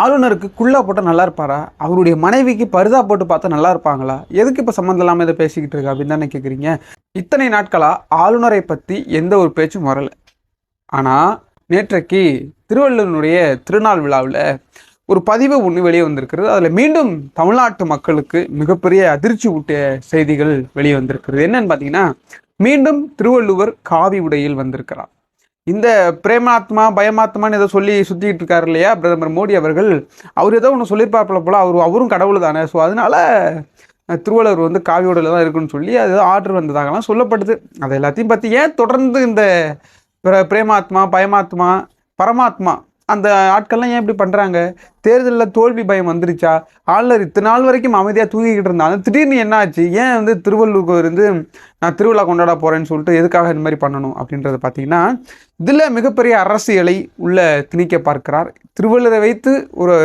ஆளுநருக்கு குள்ளா போட்டால் நல்லா இருப்பாரா? அவருடைய மனைவிக்கு பரிதா போட்டு பார்த்தா நல்லா இருப்பாங்களா? எதுக்கு இப்போ சம்மந்தம் இல்லாமல் இதை பேசிக்கிட்டு இருக்கு? அப்படின்னு தானே கேட்குறீங்க இத்தனை நாட்களாக ஆளுநரை பற்றி எந்த ஒரு பேச்சும் வரலை. ஆனால் நேற்றைக்கு திருவள்ளுவனுடைய திருநாள் விழாவில் ஒரு பதிவு ஒன்று வெளியே வந்திருக்கிறது. அதில் மீண்டும் தமிழ்நாட்டு மக்களுக்கு மிகப்பெரிய அதிர்ச்சி ஊட்டிய செய்திகள் வெளியே வந்திருக்கிறது. என்னன்னு பார்த்தீங்கன்னா மீண்டும் திருவள்ளுவர் காவி உடையில் வந்திருக்கிறார். இந்த பிரேமாத்மா பயமாத்மான்னு ஏதோ சொல்லி சுற்றிக்கிட்டு இருக்காரு இல்லையா பிரதமர் மோடி அவர்கள். அவர் ஏதோ ஒன்று சொல்லியிருப்பாப்புல போல அவர் அவரும் கடவுள் தானே ஸோ அதனால திருவள்ளுவர் வந்து காவியோடல தான் இருக்குன்னு சொல்லி அது ஆர்டர் வந்ததாகலாம் சொல்லப்படுது. அது எல்லாத்தையும் பற்றி ஏன் தொடர்ந்து இந்த பிர- பிரேமாத்மா பயமாத்மா பரமாத்மா அந்த ஆட்கள்லாம் ஏன் இப்படி பண்ணுறாங்க தேர்தலில் தோல்வி பயம் வந்துருச்சா? ஆளுநர் இத்தனை நாள் வரைக்கும் அமைதியாக தூங்கிக்கிட்டு இருந்தாங்க திடீர்னு என்ன ஆச்சு? ஏன் வந்து திருவள்ளூருக்கு இருந்து நான் திருவிழா கொண்டாட போகிறேன்னு சொல்லிட்டு எதுக்காக இந்த மாதிரி பண்ணணும் அப்படின்றத பார்த்தீங்கன்னா இதில் மிகப்பெரிய அரசியலை உள்ள திணிக்க பார்க்கிறார். திருவள்ளுவரை வைத்து ஒரு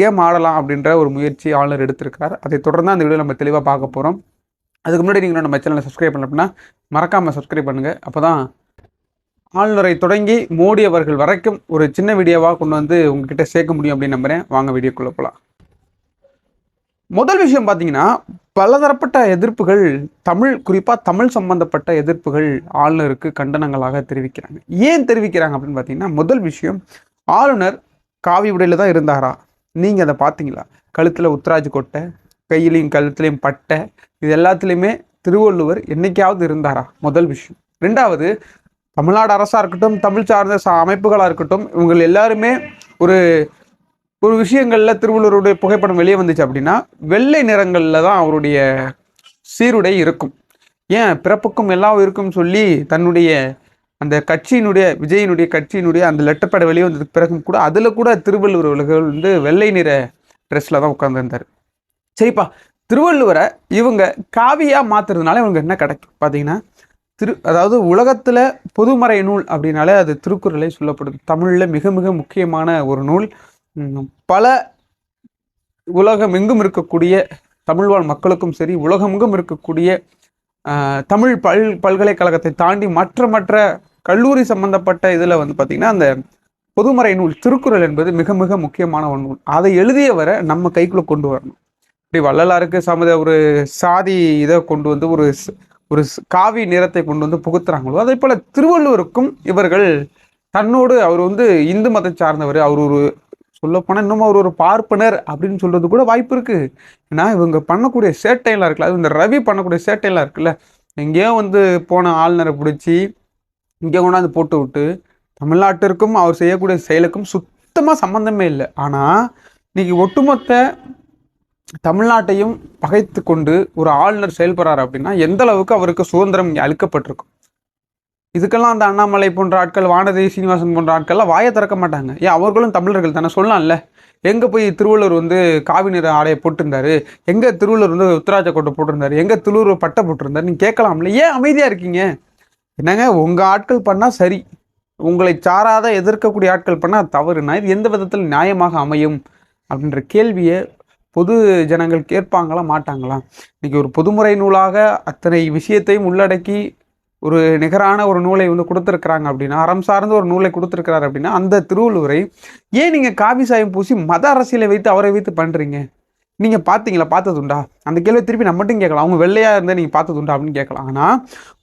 கேம் ஆடலாம் அப்படின்ற ஒரு முயற்சி ஆளுநர் எடுத்திருக்கிறார். அதை தொடர்ந்து அந்த வீடியோ நம்ம தெளிவாக பார்க்க போகிறோம் அதுக்கு முன்னாடி நீங்கள் நம்ம சேனலை சப்ஸ்கிரைப் பண்ணல அப்படின்னா மறக்காமல் சப்ஸ்கிரைப் பண்ணுங்கள் அப்போ தான் ஆளுநரை தொடங்கி மோடி அவர்கள் வரைக்கும் ஒரு சின்ன வீடியோவாக கொண்டு வந்து உங்ககிட்ட சேர்க்க முடியும் அப்படின்னு நம்புகிறேன் வாங்க வீடியோக்குள்ளே போகலாம் முதல் விஷயம் பார்த்தீங்கன்னா பலதரப்பட்ட எதிர்ப்புகள் தமிழ் குறிப்பாக தமிழ் சம்பந்தப்பட்ட எதிர்ப்புகள் ஆளுநருக்கு கண்டனங்களாக தெரிவிக்கிறாங்க. ஏன் தெரிவிக்கிறாங்க அப்படின்னு பார்த்தீங்கன்னா முதல் விஷயம் ஆளுநர் காவி உடையில தான் இருந்தாரா? நீங்கள் அதை பார்த்தீங்களா கழுத்தில் உத்ராஜ் கொட்டை கையிலையும் கழுத்துலையும் பட்டை இது எல்லாத்துலேயுமே திருவள்ளுவர் என்னைக்காவது இருந்தாரா? முதல் விஷயம். ரெண்டாவது தமிழ்நாடு அரசாக இருக்கட்டும் தமிழ் சார்ந்த அமைப்புகளாக இருக்கட்டும் இவங்க எல்லாருமே ஒரு ஒரு விஷயங்களில் திருவள்ளுவருடைய புகைப்படம் வெளியே வந்துச்சு அப்படின்னா வெள்ளை நிறங்களில் தான் அவருடைய சீருடை இருக்கும். ஏன்? பிறப்புக்கும் எல்லாம் இருக்கும் சொல்லி தன்னுடைய அந்த கட்சியினுடைய விஜயினுடைய கட்சியினுடைய அந்த லெட்டர் பேட் வெளியே வந்ததுக்கு பிறகும் கூட அதில் கூட திருவள்ளுவர் அவர்கள் வந்து வெள்ளை நிற ட்ரெஸ்ஸில் தான் உட்காந்துருந்தார் சரிப்பா திருவள்ளுவரை இவங்க காவியாக மாற்றுறதுனால இவங்க என்ன கிடைக்கும்? பார்த்தீங்கன்னா திரு அதாவது உலகத்தில் பொதுமறை நூல் அப்படின்னாலே அது திருக்குறளை சொல்லப்படுது. தமிழில் மிக மிக முக்கியமான ஒரு நூல். பல உலகம் எங்கும் இருக்கக்கூடிய தமிழ்வாழ் மக்களுக்கும் சரி உலகமெங்கும் இருக்கக்கூடிய தமிழ் பல் பல்கலைக்கழகத்தை தாண்டி மற்ற மற்ற கல்லூரி சம்பந்தப்பட்ட இதில் வந்து பார்த்திங்கன்னா அந்த பொதுமறை நூல் திருக்குறள் என்பது மிக மிக முக்கியமான ஒரு நூல். அதை எழுதியவரை நம்ம கைக்குள்ளே கொண்டு வரணும். இப்படி வள்ளலாருக்கு சமத ஒரு சாதி இதை கொண்டு வந்து ஒரு ஒரு ஸ்- காவி நிறத்தை கொண்டு வந்து புகுத்துறாங்களோ அதே போல் திருவள்ளுவருக்கும் இவர்கள் தன்னோடு அவர் வந்து இந்து மதம் சார்ந்தவர் அவர் ஒரு சொல்லப்போனால் இன்னும் அவர் ஒரு பார்ப்பனர் அப்படின்னு சொல்றது கூட வாய்ப்பு இருக்கு. ஏன்னா இவங்க பண்ணக்கூடிய சேட்டையெல்லாம் இருக்குல்ல அது இந்த ரவி பண்ணக்கூடிய சேட்டையெல்லாம் இருக்குல்ல எங்கேயோ வந்து போன ஆளுநரை பிடிச்சி இங்கே கொண்டாந்து போட்டு விட்டு தமிழ்நாட்டிற்கும் அவர் செய்யக்கூடிய செயலுக்கும் சுத்தமாக சம்மந்தமே இல்லை. ஆனால் இன்னைக்கு ஒட்டுமொத்த தமிழ்நாட்டையும் பகைத்து கொண்டு ஒரு ஆளுநர் செயல்படுறாரு அப்படின்னா எந்த அளவுக்கு அவருக்கு சுதந்திரம் இங்கே அளிக்கப்பட்டிருக்கும்? இதுக்கெல்லாம் அந்த அண்ணாமலை போன்ற ஆட்கள் வானதி சீனிவாசன் போன்ற ஆட்கள்லாம் வாயை திறக்க மாட்டாங்க. ஏன் அவர்களும் தமிழர்கள் தானே? சொல்லலாம்ல. எங்கே போய் திருவள்ளுவர் வந்து காவி நிற ஆடையை போட்டிருந்தாரு? எங்கே திருவள்ளுவர் வந்து உத்தராஜ கோட்டை போட்டிருந்தாரு? எங்கே திருவள்ளுவர் பட்டை போட்டிருந்தாரு நீங்கள் கேட்கலாம்ல. ஏன் அமைதியாக இருக்கீங்க? என்னங்க உங்கள் ஆட்கள் பண்ணால் சரி. உங்களை சாராத எதிர்க்கக்கூடிய ஆட்கள் பண்ணால் தவறுனா இது எந்த விதத்தில் நியாயமாக அமையும்? அப்படின்ற கேள்வியை பொது ஜனங்கள் கேட்பாங்களா மாட்டாங்களா? இன்னைக்கு ஒரு பொதுமுறை நூலாக அத்தனை விஷயத்தையும் உள்ளடக்கி ஒரு நிகரான ஒரு நூலை வந்து கொடுத்துருக்குறாங்க அப்படின்னா அறம் சார்ந்த ஒரு நூலை கொடுத்துருக்கிறாரு அப்படின்னா அந்த திருவள்ளுவரை ஏன் நீங்கள் காவி சாயம் பூசி மத அரசியலை வைத்து அவரை வைத்து பண்ணுறீங்க நீங்கள் பார்த்தீங்களா? பார்த்ததுண்டா? அந்த கேள்வி திருப்பி நம்ம மட்டும் கேட்கலாம். அவங்க வெள்ளையாக இருந்தால் நீங்கள் பார்த்ததுண்டா அப்படின்னு கேட்கலாம். ஆனால்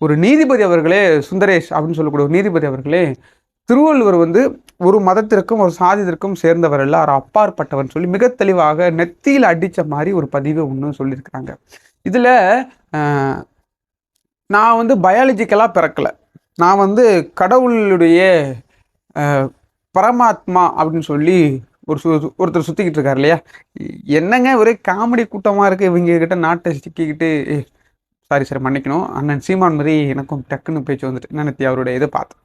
ஒரு நீதிபதி அவர்களே சுந்தரேஷ் அப்படின்னு சொல்லக்கூடிய ஒரு நீதிபதி அவர்களே திருவள்ளுவர் வந்து ஒரு மதத்திற்கும் ஒரு சாதியத்திற்கும் சேர்ந்தவர் அல்ல. அவர் அப்பாற்பட்டவன் சொல்லி மிக தெளிவாக நெத்தியில் அடித்த மாதிரி ஒரு பதிவை ஒன்று சொல்லியிருக்கிறாங்க. இதில் நான் வந்து பயாலஜிக்கலாக பிறக்கலை. நான் வந்து கடவுளுடைய பரமாத்மா அப்படின்னு சொல்லி ஒரு சு ஒருத்தர் சுற்றிக்கிட்டு இருக்கார் இல்லையா? என்னங்க ஒரே காமெடி கூட்டமாக இருக்குது இவங்க கிட்ட நாட்டை சிக்கிக்கிட்டு சாரி சார் மன்னிக்கணும். அண்ணன் சீமான் மாதிரி எனக்கும் டக்குன்னு பேச்சு வந்துட்டு. நினைத்தி அவருடைய இதை பார்த்தேன்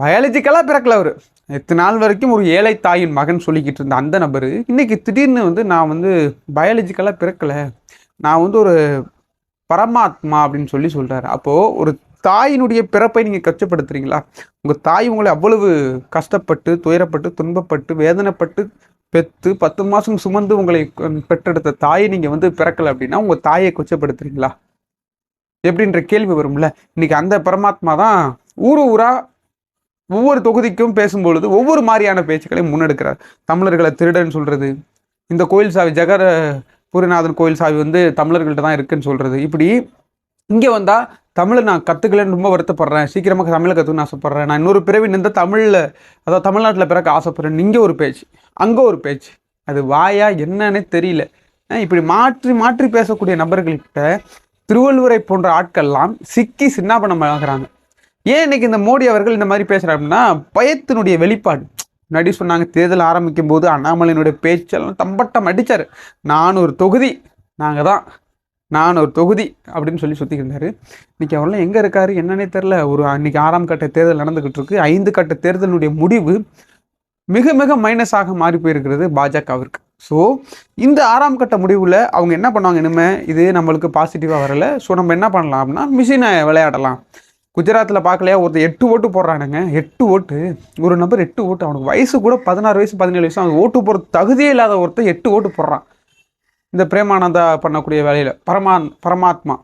பயாலஜிக்கலாக பிறக்கல அவர். எத்தனை நாள் வரைக்கும் ஒரு ஏழை தாயின் மகன் சொல்லிக்கிட்டு இருந்த அந்த நபர் இன்றைக்கி திடீர்னு வந்து நான் வந்து பயாலஜிக்கலாக பிறக்கலை. நான் வந்து ஒரு பரமாத்மா அப்படின்னு சொல்லி சொல்கிறாரு அப்போது ஒரு தாயினுடைய பிறப்பை நீங்கள் கஷ்டப்படுத்துறீங்களா? உங்கள் தாய் உங்களை அவ்வளவு கஷ்டப்பட்டு துயரப்பட்டு துன்பப்பட்டு வேதனைப்பட்டு பெற்று பத்து மாதம் சுமந்து உங்களை பெற்றெடுத்த தாயை நீங்கள் வந்து பிறக்கலை அப்படின்னா உங்கள் தாயை கொச்சப்படுத்துறீங்களா? எப்படின்ற கேள்வி வரும்ல. இன்னைக்கு அந்த பரமாத்மா தான் ஊர் ஊராக ஒவ்வொரு தொகுதிக்கும் பேசும்பொழுது ஒவ்வொரு மாதிரியான பேச்சுக்களை முன்னெடுக்கிறார். தமிழர்களை திருடன் சொல்றது இந்த கோயில் சாவி ஜெகர பூரிநாதன் கோயில் சாவி வந்து தமிழர்கள்ட்ட தான் இருக்குன்னு சொல்றது. இப்படி இங்கே வந்தால் தமிழை நான் கற்றுக்கலன்னு ரொம்ப வருத்தப்படுறேன். சீக்கிரமாக தமிழை கற்றுக்கணும்னு ஆசைப்பட்றேன். நான் இன்னொரு பிறவி நின்ற தமிழில் அதாவது தமிழ்நாட்டில் பிறக்க ஆசைப்பட்றேன். இங்கே ஒரு பேச்சு அங்கே ஒரு பேச்சு. அது வாயா என்னன்னே தெரியல. இப்படி மாற்றி மாற்றி பேசக்கூடிய நபர்கள்கிட்ட திருவள்ளுவரை போன்ற ஆட்கள்லாம் சிக்கி சின்னாபனம் ஆகுறாங்க ஏன் இன்னைக்கு இந்த மோடி அவர்கள் இந்த மாதிரி பேசுகிறாருன்னா பயத்தினுடைய வெளிப்பாடு. முன்னாடி சொன்னாங்க தேர்தல் ஆரம்பிக்கும் போது அண்ணாமலையினுடைய பேச்செல்லாம் தம்பட்டம் அடிச்சார். நானூறு தொகுதி நாங்கள் தான் நான் ஒரு தொகுதி அப்படின்னு சொல்லி சுற்றிக்கிட்டு இருந்தாரு. இன்னைக்கு அவரெல்லாம் எங்கே இருக்காரு என்னன்னே தெரில ஒரு அன்னைக்கு ஆறாம் கட்ட தேர்தல் நடந்துகிட்டு இருக்கு. ஐந்து கட்ட தேர்தலுடைய முடிவு மிக மிக மைனஸாக மாறி போயிருக்கிறது பாஜகவிற்கு. ஸோ இந்த ஆறாம் கட்ட முடிவில் அவங்க என்ன பண்ணுவாங்க இனிமே? இது நம்மளுக்கு பாசிட்டிவாக வரலை. ஸோ நம்ம என்ன பண்ணலாம் அப்படின்னா மிஷினை விளையாடலாம். குஜராத்தில் பார்க்கலையா ஒருத்தர் எட்டு ஓட்டு போடுறானுங்க. எட்டு ஓட்டு. ஒரு நபர் எட்டு ஓட்டு. அவனுக்கு வயசு கூட பதினாறு வயசு பதினேழு வயசு. அவன் ஓட்டு போடுற தகுதியே இல்லாத ஒருத்தர் எட்டு ஓட்டு போடுறான். இந்த பிரேமானந்தா பண்ணக்கூடிய வேலையில். பரமா பரமாத்மா.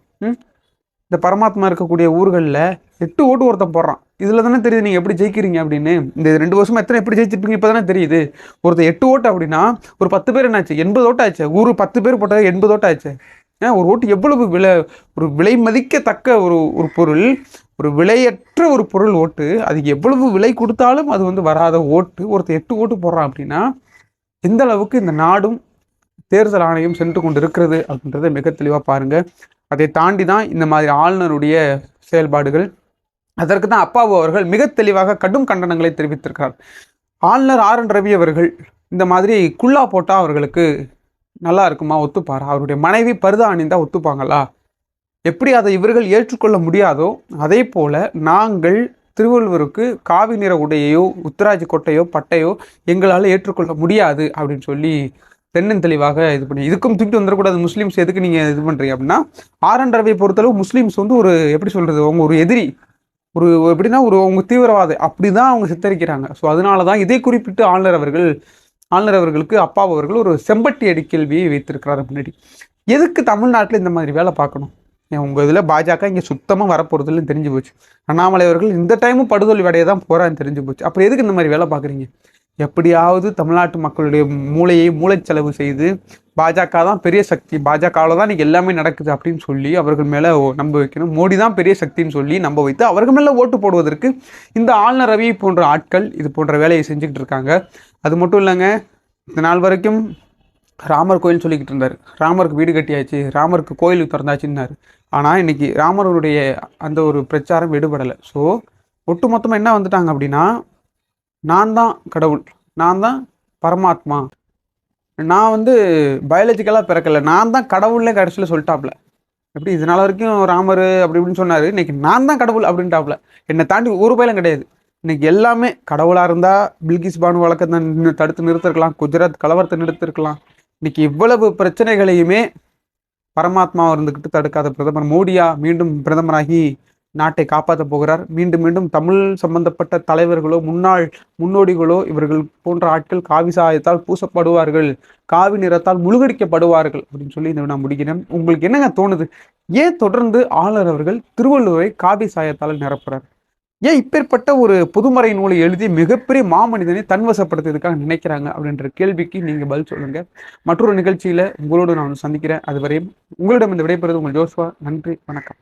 இந்த பரமாத்மா இருக்கக்கூடிய ஊர்களில் எட்டு ஓட்டு ஒருத்தன் போடுறான். இதில் தானே தெரியுது நீங்கள் எப்படி ஜெயிக்கிறீங்க அப்படின்னு. இந்த ரெண்டு வருஷமாக எத்தனை எப்படி ஜெயிச்சிருப்பீங்க? இப்போ தானே தெரியுது. ஒருத்தர் எட்டு ஓட்டு அப்படின்னா ஒரு பத்து பேர் என்னாச்சு? எண்பது ஓட்டு ஆச்சு. ஊர் பத்து பேர் போட்டது எண்பது ஓட்டு ஆச்சு. ஏன் ஒரு ஓட்டு எவ்வளவு விலை ஒரு விலை மதிக்கத்தக்க ஒரு ஒரு பொருள்? ஒரு விலையற்ற ஒரு பொருள் ஓட்டு அதுக்கு எவ்வளவு விலை கொடுத்தாலும் அது வந்து வராத ஓட்டு ஒருத்தர் எட்டு ஓட்டு போடுறான் அப்படின்னா எந்த அளவுக்கு இந்த நாடும் தேர்தல் ஆணையம் சென்று கொண்டு இருக்கிறது அப்படின்றத மிக தெளிவாக பாருங்கள் அதை தாண்டி தான் இந்த மாதிரி ஆளுநருடைய செயல்பாடுகள். அதற்கு தான் அப்பாவு அவர்கள் மிக தெளிவாக கடும் கண்டனங்களை தெரிவித்திருக்கிறார். ஆளுநர் ஆர் என் ரவி அவர்கள் இந்த மாதிரி குல்லா போட்டால் அவர்களுக்கு நல்லா இருக்குமா ஒத்துப்பாரா? அவருடைய மனைவி பருதா அணிந்தா ஒத்துப்பாங்களா? எப்படி அதை இவர்கள் ஏற்றுக்கொள்ள முடியாதோ அதே போல் நாங்கள் திருவள்ளுவருக்கு காவி நிற உடையையோ உத்தராஜ் கொட்டையோ பட்டையோ எங்களால் ஏற்றுக்கொள்ள முடியாது அப்படின்னு சொல்லி தென்னந்தெளிவாக இது பண்ணி இதுக்கும் தூக்கிட்டு வந்துடக்கூடாது முஸ்லீம்ஸ் எதுக்கு நீங்கள் இது பண்ணுறீங்க அப்படின்னா ஆர் என் பொறுத்தளவு முஸ்லீம்ஸ் வந்து ஒரு எப்படி சொல்கிறது அவங்க ஒரு எதிரி ஒரு எப்படின்னா ஒரு அவங்க தீவிரவாதி அப்படி தான் அவங்க சித்தரிக்கிறாங்க. ஸோ அதனால தான் இதை குறிப்பிட்டு ஆளுநர் அவர்கள் ஆளுநர் அவர்களுக்கு அப்பா அவர்கள் ஒரு செம்பட்டி அடி கேள்வியை வைத்திருக்கிறார் முன்னாடி. எதுக்கு தமிழ்நாட்டில் இந்த மாதிரி வேலை பார்க்கணும்? உங்கள் இதில் பாஜக இங்கே சுத்தமாக வரப்போகிறதுலன்னு தெரிஞ்சு போச்சு. அண்ணாமலை அவர்கள் இந்த டைமும் படுதோல்வி அடைய தான் போகிறான்னு தெரிஞ்சு போச்சு. அப்புறம் எதுக்கு இந்த மாதிரி வேலை பார்க்குறீங்க? எப்படியாவது தமிழ்நாட்டு மக்களுடைய மூளையை மூளைச்செலவு செய்து பாஜக தான் பெரிய சக்தி. பாஜகவில் தான் இன்றைக்கி எல்லாமே நடக்குது அப்படின்னு சொல்லி அவர்கள் மேலே நம்ப வைக்கணும். மோடி தான் பெரிய சக்தின்னு சொல்லி நம்ப வைத்து அவர்கள் மேலே ஓட்டு போடுவதற்கு இந்த ஆளுநர் ரவி போன்ற ஆட்கள் இது போன்ற வேலையை செஞ்சுக்கிட்டு இருக்காங்க. அது மட்டும் இல்லைங்க இந்த நாள் வரைக்கும் ராமர் கோயில் சொல்லிக்கிட்டு இருந்தார். ராமருக்கு வீடு கட்டியாச்சு ராமருக்கு கோயில் திறந்தாச்சுன்னாரு. ஆனால் இன்றைக்கி ராமருடைய அந்த ஒரு பிரச்சாரம் விடுபடலை. ஸோ ஒட்டு மொத்தமாக என்ன வந்துட்டாங்க அப்படின்னா நான் தான் கடவுள் நான் தான் பரமாத்மா. நான் வந்து பயாலஜிக்கலாக பிறக்கலை நான் தான் கடவுள்லே கடைசியில் சொல்லிட்டாப்ல. எப்படி? இதனால வரைக்கும் ராமர் அப்படி இப்படின்னு சொன்னார். இன்றைக்கி நான் தான் கடவுள் அப்படின்ட்டாப்ல. என்னை தாண்டி ஒரு பயிலும் கிடையாது. இன்றைக்கி எல்லாமே கடவுளாக இருந்தால் பில்கிஸ் பானு வழக்கத்தை தடுத்து நிறுத்திருக்கலாம் குஜராத் கலவரத்தை நிறுத்திருக்கலாம். இன்னைக்கு இவ்வளவு பிரச்சனைகளையுமே பரமாத்மா இருந்துக்கிட்டு தடுக்காத பிரதமர் மோடியா மீண்டும் பிரதமராகி நாட்டை காப்பாற்ற போகிறார். மீண்டும் மீண்டும் தமிழ் சம்பந்தப்பட்ட தலைவர்களோ முன்னாள் முன்னோடிகளோ இவர்கள் போன்ற ஆட்கள் காவி சாயத்தால் பூசப்படுவார்கள். காவி நிறத்தால் முழுகடிக்கப்படுவார்கள் அப்படின்னு சொல்லி இந்த நான் முடிக்கிறேன். உங்களுக்கு என்னங்க தோணுது? ஏன் தொடர்ந்து ஆளுநர் அவர்கள் திருவள்ளுவரை காவி சாயத்தால் நிரப்புறார்? ஏன் இப்பேற்பட்ட ஒரு புதுமறை நூலை எழுதி மிகப்பெரிய மாமனிதனை தன்வசப்படுத்துறதுக்காக நினைக்கிறாங்க அப்படின்ற கேள்விக்கு நீங்க பதில் சொல்லுங்க. மற்றொரு நிகழ்ச்சியில உங்களோடு நான் சந்திக்கிறேன். அதுவரையும் உங்களிடம் இந்த விடைபெறுவது உங்கள் ஜோஸ்வா. நன்றி வணக்கம்.